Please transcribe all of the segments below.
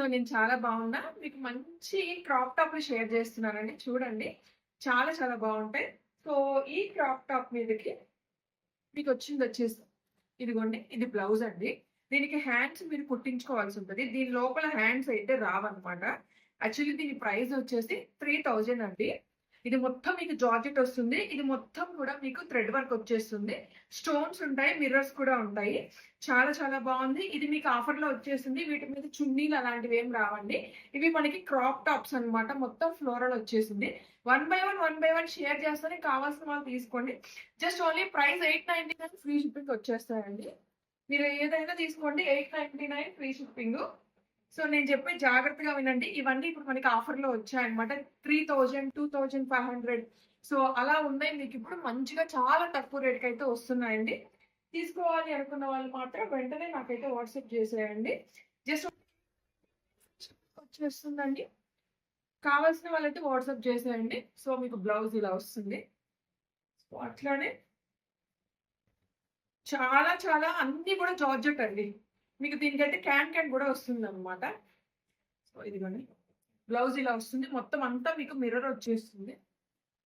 So నేను చాలా బాగున్నా. మీకు మంచి క్రాప్ టాప్ షేర్ చేస్తున్నానండి. చూడండి. చాలా చాలా బాగుంటాయి. సో ఈ క్రాప్ టాప్ మీదకి మీకు వచ్చింది వచ్చేసి ఇదిగోండి. ఇది బ్లౌజ్ అండి. దీనికి హ్యాండ్స్ మీరు కుట్టించుకోవాల్సి ఉంటుంది. దీని లోపల హ్యాండ్స్ అయితే రావన్నమాట. యాక్చువల్లీ దీని ప్రైస్ వచ్చేసి త్రీ థౌజండ్ అండి. ఇది మొత్తం మీకు జార్జెట్ వస్తుంది. ఇది మొత్తం కూడా మీకు థ్రెడ్ వర్క్ వచ్చేస్తుంది. స్టోన్స్ ఉంటాయి మిర్రర్స్ కూడా ఉంటాయి. చాలా చాలా బాగుంది. ఇది మీకు ఆఫర్లో వచ్చేసింది. వీటి మీద చున్నీలు అలాంటివి ఏం రావండి. ఇవి మనకి క్రాప్ టాప్స్ అన్నమాట. మొత్తం ఫ్లోరల్ వచ్చేసింది. One by one one by one share చేస్తాను కావాల్సిన వాళ్ళు తీసుకోండి. Just only price eight ninety nine free shipping వచ్చేస్తాయండి. మీరు ఏదైనా తీసుకోండి. Eight ninety nine free shipping. So నేను చెప్పే జాగ్రత్తగా వినండి. ఇవన్నీ ఇప్పుడు మనకి ఆఫర్లో వచ్చాయన్నమాట. Three thousand two thousand five hundred so అలా ఉన్నాయి. మీకు ఇప్పుడు మంచిగా చాలా తక్కువ రేట్కి అయితే వస్తున్నాయండి. తీసుకోవాలి అనుకున్న వాళ్ళు మాత్రం వెంటనే నాకైతే వాట్సాప్ చేసేయండి. జస్ట్ వచ్చేస్తుందండి. కావాల్సిన వాళ్ళైతే వాట్సాప్ చేసేయండి. సో మీకు బ్లౌజ్ ఇలా వస్తుంది. సో అట్లానే చాలా చాలా అన్నీ కూడా జార్జెట్ అండి. మీకు దీనికైతే క్యాన్ క్యాన్ కూడా వస్తుంది అనమాట సో ఇదిగోండి. బ్లౌజ్ ఇలా వస్తుంది. మొత్తం అంతా మీకు మిర్రర్ వచ్చేస్తుంది.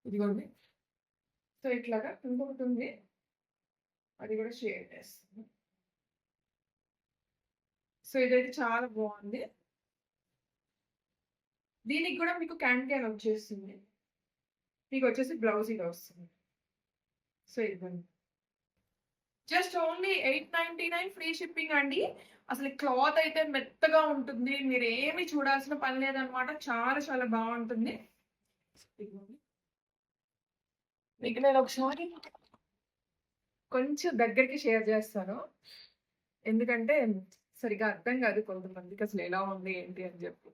ఇదిగోండి. సో ఇట్లాగా ఇంకొకటి ఉంది. అది కూడా షేర్ చేస్తుంది. సో ఇదైతే చాలా బాగుంది. దీనికి కూడా మీకు క్యాన్ క్యాన్ వచ్చేస్తుంది. మీకు వచ్చేసి బ్లౌజ్ ఇలా వస్తుంది. సో ఇదిగోండి. Just only eight ninety nine free shipping అండి. అసలు క్లాత్ అయితే మెత్తగా ఉంటుంది. మీరు ఏమి చూడాల్సిన పని లేదనమాట చాలా చాలా బాగుంటుంది. మీకు నేను ఒకసారి కొంచెం దగ్గరికి షేర్ చేస్తాను. ఎందుకంటే సరిగా అర్థం కాదు కొంతమందికి అసలు ఎలా ఉంది ఏంటి అని చెప్పి.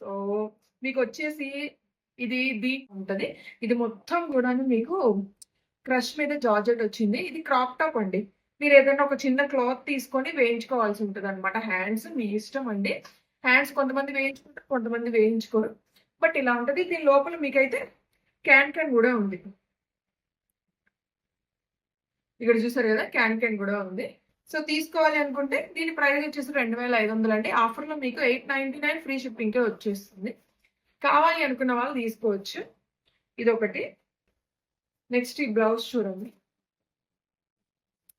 సో మీకు వచ్చేసి ఇది దీ ఉంటుంది. ఇది మొత్తం కూడా మీకు క్రష్ మీద జార్జెట్ వచ్చింది. ఇది క్రాప్ టాప్ అండి. మీరు ఏదైనా ఒక చిన్న క్లాత్ తీసుకొని వేయించుకోవాల్సి ఉంటుంది అనమాట హ్యాండ్స్ మీ ఇష్టం అండి. హ్యాండ్స్ కొంతమంది వేయించుకుంటారు కొంతమంది వేయించుకోరు. బట్ ఇలా ఉంటుంది. దీని లోపల మీకైతే క్యాన్ క్యాన్ కూడా ఉంది. ఇక్కడ చూసారు కదా క్యాన్ క్యాన్ కూడా ఉంది. సో తీసుకోవాలి అనుకుంటే దీని ప్రైస్ వచ్చేసి రెండు వేల ఐదు వందలు అండి. ఆఫర్లో మీకు ఎయిట్ నైన్టీ నైన్ ఫ్రీ షిప్పింగ్కే వచ్చేస్తుంది. కావాలి అనుకున్న వాళ్ళు తీసుకోవచ్చు. ఇది ఒకటి నెక్స్ట్ ఈ బ్లౌజ్ చూడండి.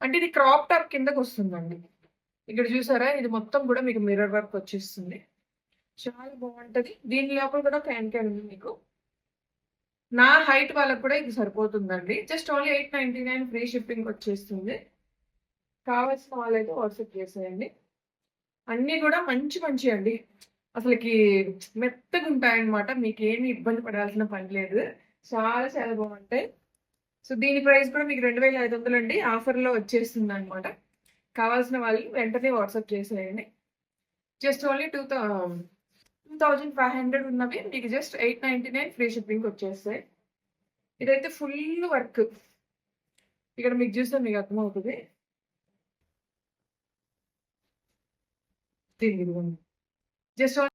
అంటే ఇది క్రాప్ టాప్ కిందకు వస్తుందండి. ఇక్కడ చూసారా? ఇది మొత్తం కూడా మీకు మిర్రర్ వర్క్ వచ్చేస్తుంది. చాలా బాగుంటుంది. దీని లోపల కూడా క్యాన్ క్యాన్ ఉంది మీకు. నా హైట్ వాళ్ళకి కూడా ఇది సరిపోతుందండి. Just only eight ninety nine free shipping వచ్చేస్తుంది. కావాల్సిన వాళ్ళైతే వాట్సాప్ చేసేయండి. అన్నీ కూడా మంచి మంచి అండి. అసలుకి మెత్తగా ఉంటాయన్నమాట. మీకు ఏమి ఇబ్బంది పడాల్సిన పని లేదు. చాలా చాలా బాగుంటాయి. సో దీని ప్రైస్ కూడా మీకు రెండు వేల ఐదు వందలు అండి. ఆఫర్లో వచ్చేస్తుంది అనమాట కావాల్సిన వాళ్ళు వెంటనే వాట్సాప్ చేసేయండి. Just only two two thousand five hundred ఉన్నవి. మీకు just eight ninety nine free shipping వచ్చేస్తాయి. ఇదైతే ఫుల్ వర్క్. ఇక్కడ మీకు చూస్తే మీకు అర్థమవుతుంది. దీనికి జస్ట్